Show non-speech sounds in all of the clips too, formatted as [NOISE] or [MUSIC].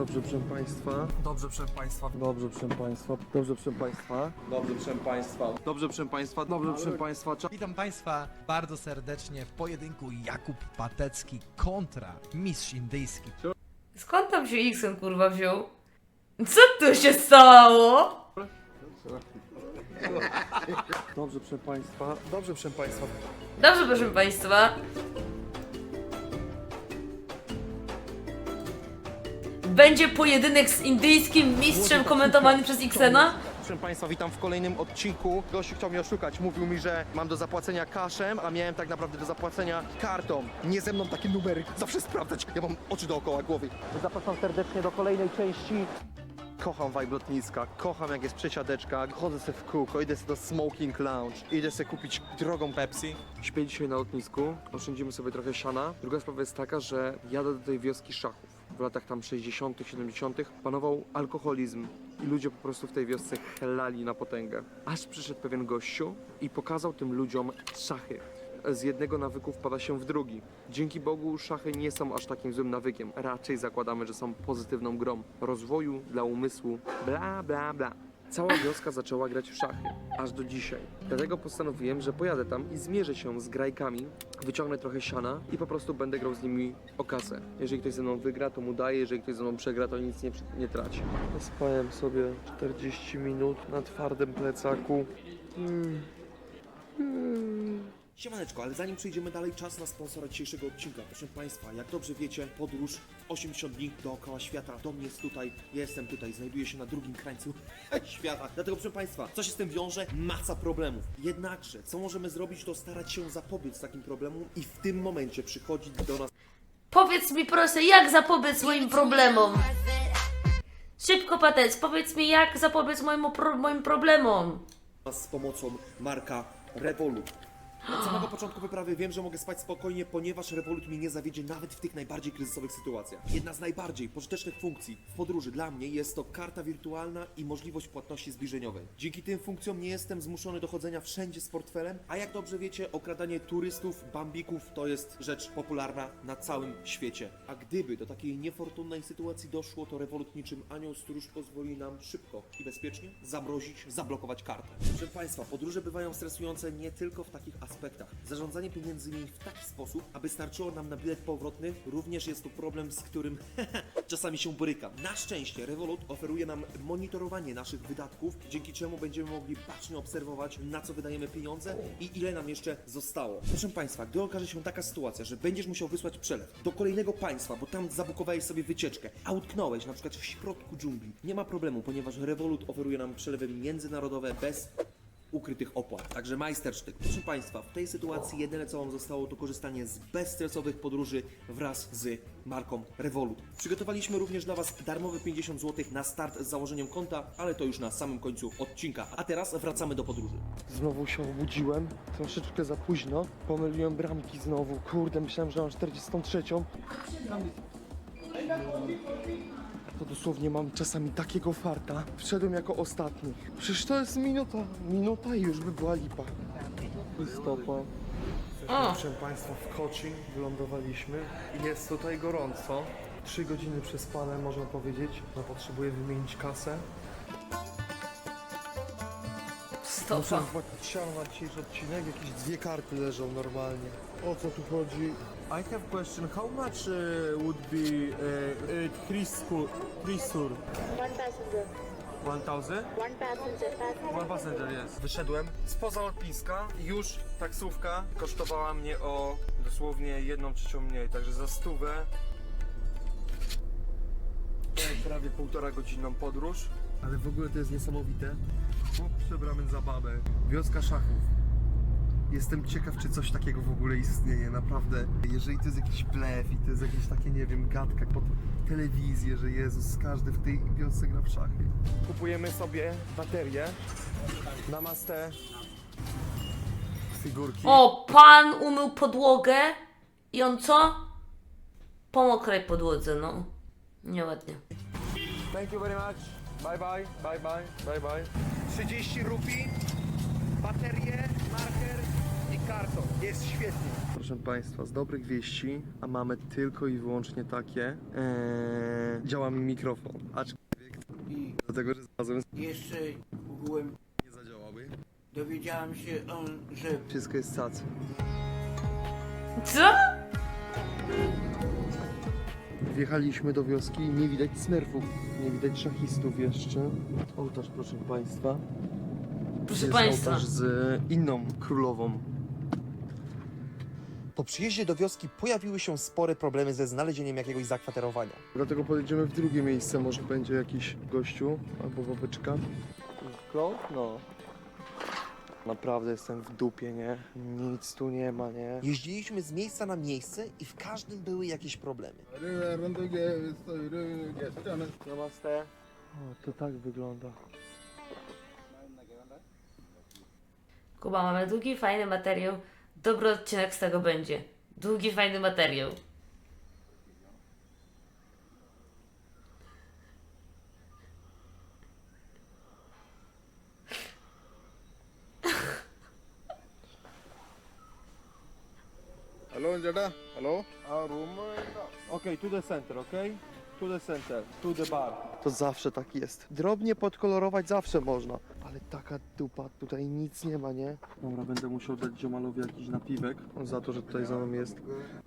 Dobrze, proszę Państwa. Dobrze, proszę Państwa. Dobrze, proszę Państwa. Dobrze, proszę Państwa. Dobrze, proszę Państwa. Dobrze, proszę Państwa. Dobrze, proszę Państwa. Witam Państwa bardzo serdecznie w pojedynku Jakub Patecki kontra Mistrz Indyjski. Skąd tam się Xen kurwa wziął? Co tu się stało? Dobrze, proszę Państwa. Dobrze, proszę Państwa. Dobrze, proszę Państwa. Będzie pojedynek z indyjskim mistrzem komentowany przez Xena? Proszę Państwa, witam w kolejnym odcinku. Gościu chciał mnie oszukać. Mówił mi, że mam do zapłacenia cashem, a miałem tak naprawdę do zapłacenia kartą. Nie ze mną takie numery. Zawsze sprawdzać. Ja mam oczy dookoła głowy. Zapraszam serdecznie do kolejnej części. Kocham vibe lotniska, kocham jak jest przesiadeczka, chodzę sobie w kółko, idę sobie do smoking lounge, idę sobie kupić drogą Pepsi. Śpię dzisiaj na lotnisku, oszczędzimy sobie trochę siana. Druga sprawa jest taka, że jadę do tej wioski Szachów. W latach tam 60., 70. panował alkoholizm i ludzie po prostu w tej wiosce chlali na potęgę. Aż przyszedł pewien gościu i pokazał tym ludziom szachy. Z jednego nawyku wpada się w drugi. Dzięki Bogu szachy nie są aż takim złym nawykiem. Raczej zakładamy, że są pozytywną grą rozwoju dla umysłu. Bla bla bla. Cała wioska zaczęła grać w szachy, aż do dzisiaj. Dlatego postanowiłem, że pojadę tam i zmierzę się z grajkami, wyciągnę trochę siana i po prostu będę grał z nimi o kasę. Jeżeli ktoś ze mną wygra, to mu daję, jeżeli ktoś ze mną przegra, to nic nie, nie traci. Spałem sobie 40 minut na twardym plecaku. Mm. Siemaneczko, ale zanim przejdziemy dalej, czas na sponsora dzisiejszego odcinka. Proszę Państwa, jak dobrze wiecie, podróż 80 dni dookoła świata. Dom jest tutaj, ja jestem tutaj, znajduję się na drugim krańcu [LAUGHS] świata. Dlatego, proszę Państwa, co się z tym wiąże? Masa problemów. Jednakże, co możemy zrobić, to starać się zapobiec takim problemom i w tym momencie przychodzi do nas Powiedz mi proszę, jak zapobiec moim problemom? Szybko, Patec, powiedz mi, jak zapobiec mojemu pro moim problemom? z pomocą marka Revolut. Od samego początku wyprawy wiem, że mogę spać spokojnie, ponieważ Revolut mnie nie zawiedzie nawet w tych najbardziej kryzysowych sytuacjach. Jedna z najbardziej pożytecznych funkcji w podróży dla mnie jest to karta wirtualna i możliwość płatności zbliżeniowej. Dzięki tym funkcjom nie jestem zmuszony do chodzenia wszędzie z portfelem, a jak dobrze wiecie, okradanie turystów, bambików to jest rzecz popularna na całym świecie. A gdyby do takiej niefortunnej sytuacji doszło, to Revolut niczym anioł stróż pozwoli nam szybko i bezpiecznie zamrozić, zablokować kartę. Proszę Państwa, podróże bywają stresujące nie tylko w takich aspektach. Zarządzanie pieniędzmi w taki sposób, aby starczyło nam na bilet powrotny, również jest to problem, z którym [LAUGHS] czasami się borykam. Na szczęście Revolut oferuje nam monitorowanie naszych wydatków, dzięki czemu będziemy mogli bacznie obserwować, na co wydajemy pieniądze i ile nam jeszcze zostało. Proszę Państwa, gdy okaże się taka sytuacja, że będziesz musiał wysłać przelew do kolejnego państwa, bo tam zabukowałeś sobie wycieczkę, a utknąłeś na przykład w środku dżungli, nie ma problemu, ponieważ Revolut oferuje nam przelewy międzynarodowe bez ukrytych opłat. Także majstersztyk. Proszę Państwa, w tej sytuacji jedyne co Wam zostało to korzystanie z bezstresowych podróży wraz z marką Revolut. Przygotowaliśmy również dla Was darmowe 50 zł na start z założeniem konta, ale to już na samym końcu odcinka. A teraz wracamy do podróży. Znowu się obudziłem, troszeczkę za późno. Pomyliłem bramki znowu. Kurde, myślałem, że mam 43. To dosłownie mam czasami takiego farta. Wszedłem jako ostatni. Przecież to jest minuta. Minuta i już by była lipa. Stopa. O. Proszę Państwa, w Kochi wylądowaliśmy i jest tutaj gorąco. Trzy godziny przespane, można powiedzieć. No, potrzebuję wymienić kasę. Muszę Stopa. zapłacić siano na dzisiejszy odcinek, jakieś dwie karty leżą normalnie. O co tu chodzi? I have question. How much uh, would be uh, uh, Trisur? Trisur? One passenger. 1000? One passenger. Passenger. One passenger, yes. Wyszedłem spoza lotniska i już taksówka kosztowała mnie o dosłownie jedną trzecią mniej, także za stówę jest prawie półtora godzinną podróż. Ale w ogóle to jest niesamowite. Chłop przebrany za babę. Wioska szachów. Jestem ciekaw, czy coś takiego w ogóle istnieje, naprawdę. Jeżeli to jest jakiś blef i to jest jakieś takie, nie wiem, gadka pod telewizję, że Jezus, każdy w tej wiosce gra w szachy. Kupujemy sobie baterię, Namaste. Figurki. O, pan umył podłogę i on co? Po mokrej podłodze, no. Nieładnie. Thank you very much. Bye bye, bye bye, bye bye. 30 rupii, baterie, Jest świetnie. Proszę Państwa, z dobrych wieści, a mamy tylko i wyłącznie takie. Eee, działa mi mikrofon. Aczkolwiek I dlatego, że znalazłem jeszcze ogółem nie zadziałały. dowiedziałam się, on, że Wszystko jest cacy. Co? Wjechaliśmy do wioski i nie widać smerfów, nie widać szachistów jeszcze. Ołtarz, proszę Państwa. Proszę jest państwa. ołtarz z inną królową. Po przyjeździe do wioski pojawiły się spore problemy ze znalezieniem jakiegoś zakwaterowania. Dlatego podjedziemy w drugie miejsce, może będzie jakiś gościu albo babeczka. Klon? No. Naprawdę jestem w dupie, nie? Nic tu nie ma, nie? Jeździliśmy z miejsca na miejsce i w każdym były jakieś problemy. Namaste. O, to tak wygląda. Kuba, mamy długi, fajny materiał. Dobry odcinek z tego będzie. Długi, fajny materiał. Hello, Njada. Hello. A room. To the center, okej? To the center, to the bar. To zawsze tak jest. Drobnie podkolorować zawsze można. Ale taka dupa, tutaj nic nie ma, nie? Dobra, będę musiał dać ziomalowi jakiś napiwek. Za to, że tutaj za nami jest.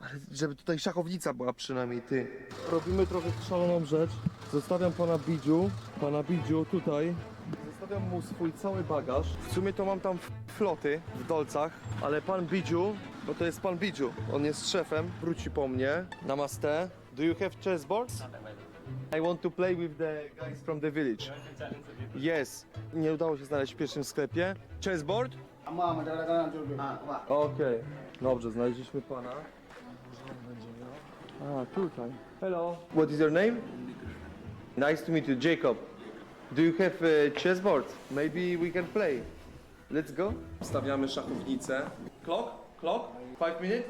Ale żeby tutaj szachownica była przynajmniej, ty. Robimy trochę szaloną rzecz. Zostawiam pana Bidziu, pana Bidziu tutaj. Zostawiam mu swój cały bagaż. W sumie to mam tam f- floty w dolcach, ale pan Bidziu, bo to jest pan Bidziu, on jest szefem, wróci po mnie. Namaste. Do you have chessboards? I want to play with the guys from the village. Yes. Nie udało się znaleźć w pierwszym sklepie. Chessboard? Okej. Dobrze, znaleźliśmy pana. A, tutaj. Hello. What is your name? Nice to meet you, Jacob. Do you have a chessboard? Maybe we can play. Let's go. Stawiamy szachownicę. Clock? Clock? Five minutes?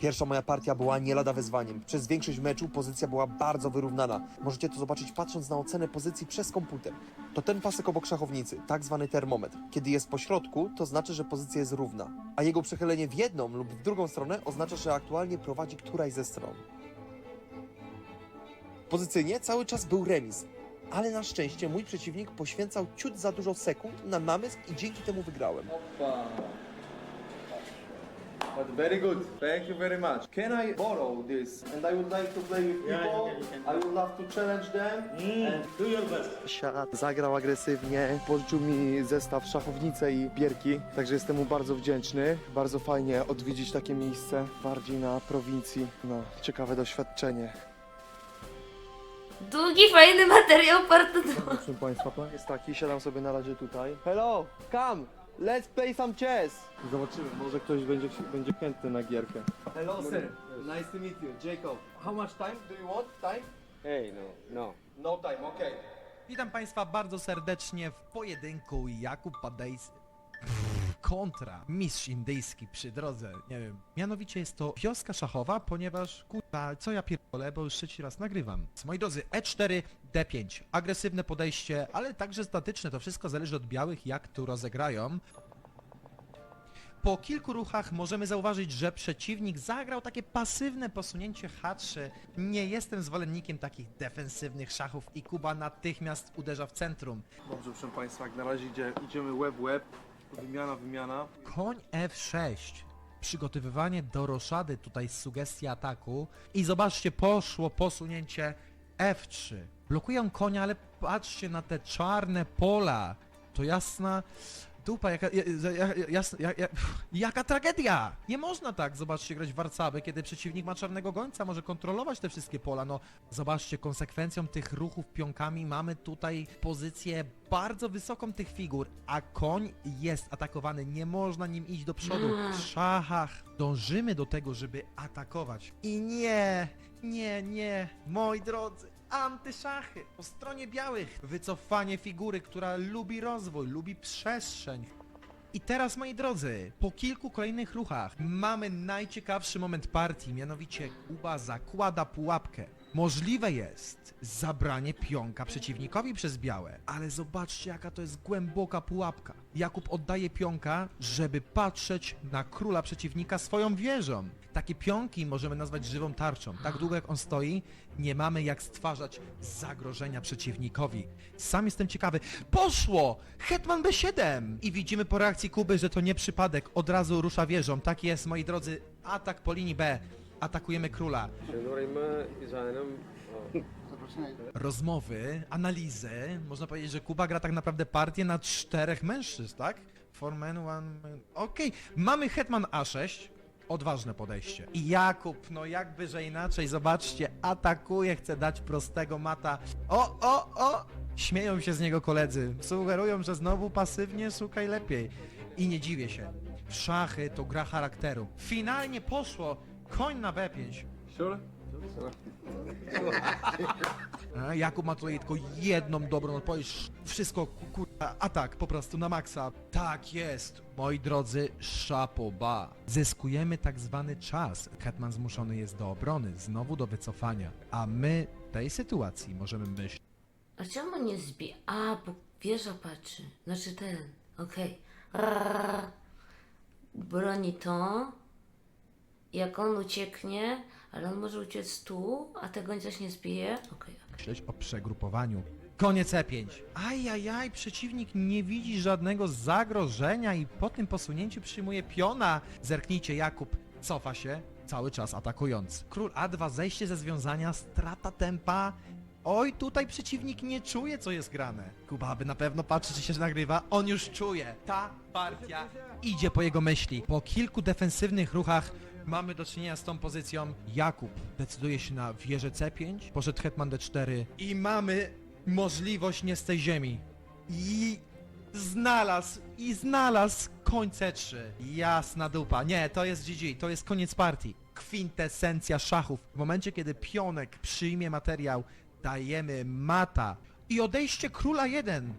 Pierwsza moja partia była nie lada wyzwaniem. Przez większość meczu pozycja była bardzo wyrównana. Możecie to zobaczyć patrząc na ocenę pozycji przez komputer. To ten pasek obok szachownicy, tak zwany termometr. Kiedy jest po środku, to znaczy, że pozycja jest równa, a jego przechylenie w jedną lub w drugą stronę oznacza, że aktualnie prowadzi któraś ze stron. Pozycyjnie cały czas był remis, ale na szczęście mój przeciwnik poświęcał ciut za dużo sekund na namysł i dzięki temu wygrałem. Opa. But very good. Thank you very much. Can I borrow this? And I would like to play with people. I would love to challenge them. and do your best. Siad zagrał agresywnie, pożyczył mi zestaw szachownice i bierki, także jestem mu bardzo wdzięczny. Bardzo fajnie odwiedzić takie miejsce, bardziej na prowincji. No, ciekawe doświadczenie. Długi, fajny materiał, part 2. Proszę Państwa, plan jest taki, siadam sobie na razie tutaj. Hello, come, let's play some chess. Zobaczymy, może ktoś będzie, będzie chętny na gierkę. Hello sir, nice to meet you, Jacob. How much time do you want? Time? Hey, no, no. No time, okay. Witam Państwa bardzo serdecznie w pojedynku Jakub Padejs kontra mistrz indyjski przy drodze, nie wiem. Mianowicie jest to wioska szachowa, ponieważ kurwa, co ja pierdolę, bo już trzeci raz nagrywam. Moi drodzy, E E4, D5. Agresywne podejście, ale także statyczne, to wszystko zależy od białych, jak tu rozegrają. Po kilku ruchach możemy zauważyć, że przeciwnik zagrał takie pasywne posunięcie H3. Nie jestem zwolennikiem takich defensywnych szachów i Kuba natychmiast uderza w centrum. Dobrze, proszę Państwa, jak na razie idzie, idziemy web web, wymiana, wymiana. Koń F6. Przygotowywanie do roszady, tutaj sugestia ataku. I zobaczcie, poszło posunięcie F3. Blokują konia, ale patrzcie na te czarne pola. To jasna dupa, jaka, ja, ja, ja, ja, ja, jaka tragedia! Nie można tak, zobaczcie, grać w Warcabę, kiedy przeciwnik ma czarnego gońca, może kontrolować te wszystkie pola. No, zobaczcie, konsekwencją tych ruchów pionkami mamy tutaj pozycję bardzo wysoką tych figur, a koń jest atakowany, nie można nim iść do przodu. W szachach dążymy do tego, żeby atakować. I nie, nie, nie, moi drodzy, antyszachy po stronie białych. Wycofanie figury, która lubi rozwój, lubi przestrzeń. I teraz, moi drodzy, po kilku kolejnych ruchach mamy najciekawszy moment partii, mianowicie Kuba zakłada pułapkę. Możliwe jest zabranie pionka przeciwnikowi przez białe, ale zobaczcie jaka to jest głęboka pułapka. Jakub oddaje pionka, żeby patrzeć na króla przeciwnika swoją wieżą. Takie pionki możemy nazwać żywą tarczą. Tak długo jak on stoi, nie mamy jak stwarzać zagrożenia przeciwnikowi. Sam jestem ciekawy. Poszło! Hetman B7! I widzimy po reakcji Kuby, że to nie przypadek. Od razu rusza wieżą. Tak jest, moi drodzy. Atak po linii B. Atakujemy króla. Rozmowy, analizy. Można powiedzieć, że Kuba gra tak naprawdę partię na czterech mężczyzn, tak? Four men, one man. Okej, mamy Hetman A6. Odważne podejście. I Jakub, no jakby że inaczej, zobaczcie, atakuje, chce dać prostego mata. O, o, o! Śmieją się z niego koledzy. Sugerują, że znowu pasywnie szukaj lepiej. I nie dziwię się. Szachy to gra charakteru. Finalnie poszło. Koń na B5. A, Jakub ma tutaj tylko jedną dobrą odpowiedź. Wszystko, ku- kurwa, atak po prostu na maksa. Tak jest, moi drodzy, szapoba. Zyskujemy tak zwany czas. Hetman zmuszony jest do obrony, znowu do wycofania. A my w tej sytuacji możemy myśleć, A czemu nie zbije? A, bo wieża patrzy. Znaczy ten. Okej. Rrrr. Broni to. Jak on ucieknie, ale on może uciec tu, a tego coś nie zbije. Okej, okej. o przegrupowaniu. Koniec E5. Ajajaj, przeciwnik nie widzi żadnego zagrożenia i po tym posunięciu przyjmuje piona. Zerknijcie, Jakub cofa się, cały czas atakując. Król A2, zejście ze związania, strata tempa. Oj, tutaj przeciwnik nie czuje, co jest grane. Kuba by na pewno patrzy, czy się nagrywa. On już czuje. Ta partia idzie po jego myśli. Po kilku defensywnych ruchach mamy do czynienia z tą pozycją. Jakub decyduje się na wieżę C5, poszedł hetman D4 i mamy możliwość nie z tej ziemi. I znalazł, i znalazł koń C3. Jasna dupa. Nie, to jest GG, to jest koniec partii. Kwintesencja szachów. W momencie, kiedy pionek przyjmie materiał, dajemy mata. I odejście króla 1.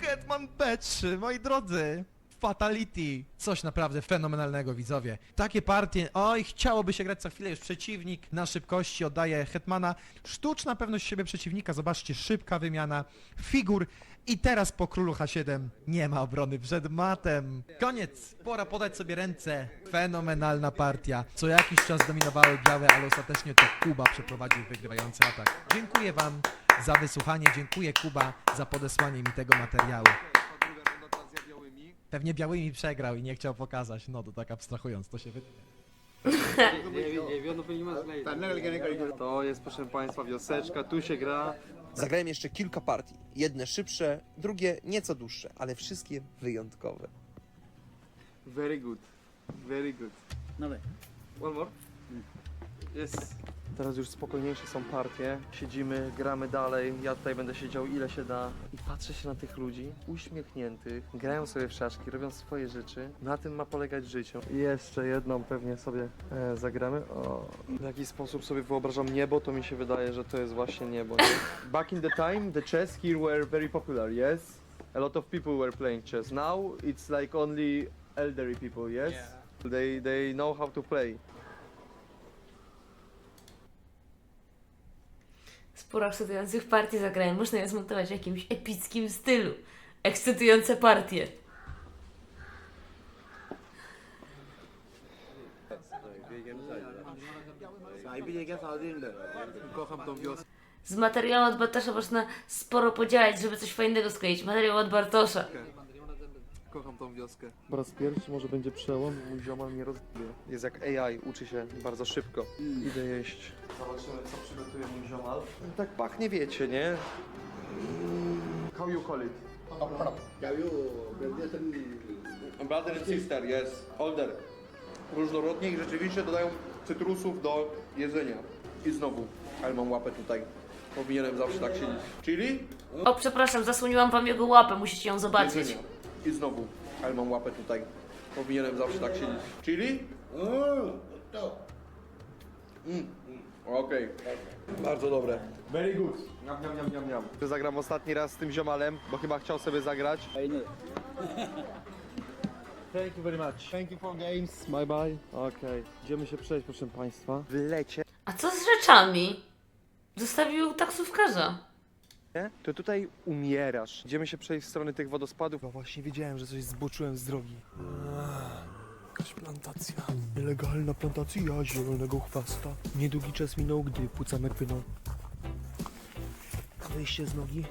Hetman B3, moi drodzy. Fatality. Coś naprawdę fenomenalnego, widzowie. Takie partie, oj, chciałoby się grać co chwilę, już przeciwnik na szybkości oddaje Hetmana. Sztuczna pewność siebie przeciwnika, zobaczcie, szybka wymiana figur. I teraz po królu H7 nie ma obrony przed matem. Koniec, pora podać sobie ręce. Fenomenalna partia. Co jakiś czas dominowały białe, ale ostatecznie to Kuba przeprowadził wygrywający atak. Dziękuję wam za wysłuchanie, dziękuję Kuba za podesłanie mi tego materiału. Pewnie białymi przegrał i nie chciał pokazać. No to tak abstrahując, to się wy... To jest, proszę Państwa, wioseczka, tu się gra. Zagrałem jeszcze kilka partii. Jedne szybsze, drugie nieco dłuższe, ale wszystkie wyjątkowe. Very good, very good. Dawaj. One more? Jest. Teraz już spokojniejsze są partie. Siedzimy, gramy dalej. Ja tutaj będę siedział ile się da i patrzę się na tych ludzi uśmiechniętych. Grają sobie w szaszki, robią swoje rzeczy. Na tym ma polegać życie. I jeszcze jedną pewnie sobie e, zagramy. O, w jakiś sposób sobie wyobrażam niebo, to mi się wydaje, że to jest właśnie niebo. Nie? Back in the time, the chess here were very popular, yes? A lot of people were playing chess. Now it's like only elderly people, yes? They, they know how to play. Sporo ekscytujących partii zagrałem. Można je zmontować w jakimś epickim stylu. Ekscytujące partie. Z materiału od Bartosza można sporo podziałać, żeby coś fajnego skleić. Materiał od Bartosza. Kocham tą wioskę. Po raz pierwszy może będzie przełom, mój ziomal nie rozbije. Jest jak AI, uczy się bardzo szybko. Idę jeść. Zobaczymy, co przygotuje mój ziomal. Tak pachnie, wiecie, nie? How you call it? Brother and sister, yes. Older. Różnorodnie i rzeczywiście dodają cytrusów do jedzenia. I znowu, ale mam łapę tutaj. Powinienem zawsze tak siedzieć. Chili? O, przepraszam, zasłoniłam wam jego łapę, musicie ją zobaczyć. Jedzenia. I znowu, ale mam łapę tutaj. Powinienem zawsze tak siedzieć. Chili? Mm. Okej. Bardzo dobre. Very good. Niam, niam, niam, niam, niam. Zagram ostatni raz z tym ziomalem, bo chyba chciał sobie zagrać. Thank you very much. Thank you for games. Bye bye. Okej, idziemy się przejść, proszę państwa. W lecie, A co z rzeczami? Zostawił taksówkarza. To tutaj umierasz. Idziemy się przejść w stronę tych wodospadów. No właśnie wiedziałem, że coś zboczyłem z drogi. Jakaś plantacja. Nielegalna plantacja zielonego chwasta. Niedługi czas minął, gdy płucamek płynął. Wyjście z nogi.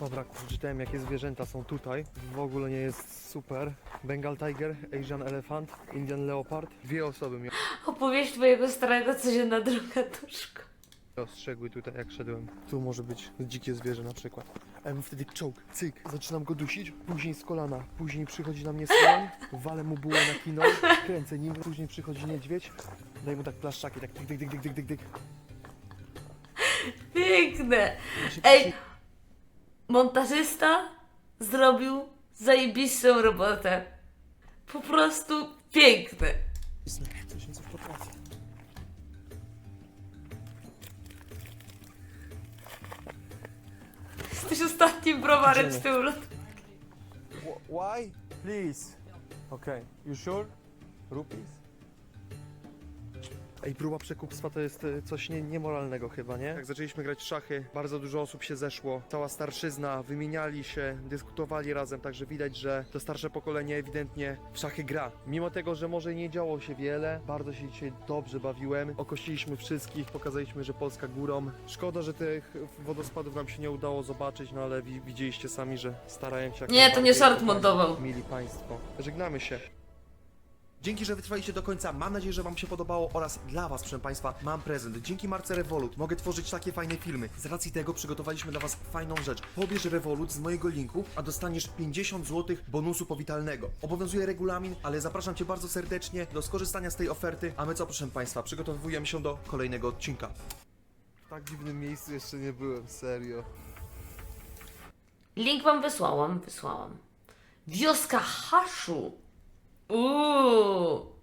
Dobra, przeczytałem jakie zwierzęta są tutaj. W ogóle nie jest super. Bengal Tiger, Asian Elephant, Indian Leopard. Dwie osoby mnie Opowieść twojego starego codzienna droga duszko. Ostrzegły tutaj jak szedłem. Tu może być dzikie zwierzę na przykład. A ja mam wtedy czołg, cyk, zaczynam go dusić, później z kolana, później przychodzi na mnie słoń, walę mu bułę na kino, kręcę nim, później przychodzi niedźwiedź, daj mu tak plaszczaki, tak dyk, dyk, dyk, dyk, dyk, dyk, dyk. Piękne. Ej, montażysta zrobił zajebistą robotę. Po prostu piękne. Coś Jesteś ostatnim browarem z tyłu lotu. Why? Please. Okay, you sure? Rupees? Ej, próba przekupstwa to jest e, coś nie, niemoralnego chyba, nie? Jak zaczęliśmy grać w szachy, bardzo dużo osób się zeszło, cała starszyzna, wymieniali się, dyskutowali razem, także widać, że to starsze pokolenie ewidentnie w szachy gra. Mimo tego, że może nie działo się wiele, bardzo się dzisiaj dobrze bawiłem, okościliśmy wszystkich, pokazaliśmy, że Polska górą. Szkoda, że tych wodospadów nam się nie udało zobaczyć, no ale wi- widzieliście sami, że starałem się jak Nie, to nie najbardziej, short kochani, montował. Mili Państwo. Żegnamy się. Dzięki, że wytrwaliście do końca. Mam nadzieję, że Wam się podobało oraz dla Was, proszę Państwa, mam prezent. Dzięki marce Revolut mogę tworzyć takie fajne filmy. Z racji tego przygotowaliśmy dla Was fajną rzecz. Pobierz Revolut z mojego linku, a dostaniesz 50 zł bonusu powitalnego. Obowiązuje regulamin, ale zapraszam Cię bardzo serdecznie do skorzystania z tej oferty. A my co, proszę Państwa, przygotowujemy się do kolejnego odcinka. W tak dziwnym miejscu jeszcze nie byłem, serio. Link wam wysłałam, wysłałam. Wioska Haszu. Ooh.